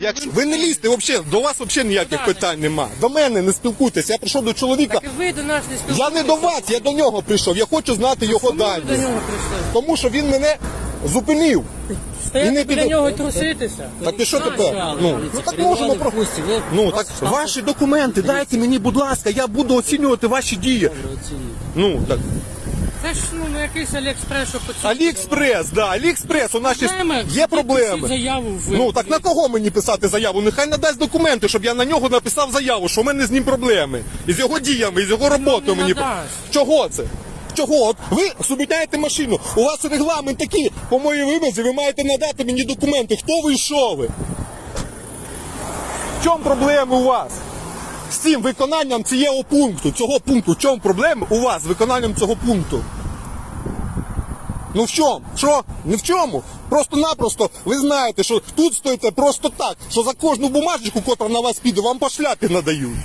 якщо ви не лізьте, взагалі, до вас взагалі ніяких питань нема. До мене не спілкуйтесь. Я прийшов до чоловіка. Так і ви до нас не спілкуєтеся. Я не до вас, я до нього прийшов. Я хочу знати його дані. до нього прийшли? Тому що він мене зупинив. Стояти не біля піду- нього і труситися? Так і що тепер? Ну, ну так можемо про. Ну так ваші документи дайте мені, будь ласка, я буду оцінювати ваші дії. Ну так. Це ж ну, на якийсь Аліекспрес, що по Аліекспрес, да, Аліекспрес, у нас ще Проблеми. є Пишіть проблеми. заяву в Ну так на кого мені писати заяву? Нехай надасть документи, щоб я на нього написав заяву, що в мене з ним проблеми. І з його діями, і з його роботою не мені. надасть. Чого це? Чого? От ви зупиняєте машину, у вас регламент такий, по моїй вимозі, ви маєте надати мені документи. Хто ви і що ви? В чому проблеми у вас? З цим виконанням цього пункту, цього пункту, в чому проблема у вас з виконанням цього пункту? Ну в чому? Що? Ні в чому. Просто-напросто ви знаєте, що тут стоїте просто так, що за кожну бумажечку, котра на вас піде, вам по шляпі надають.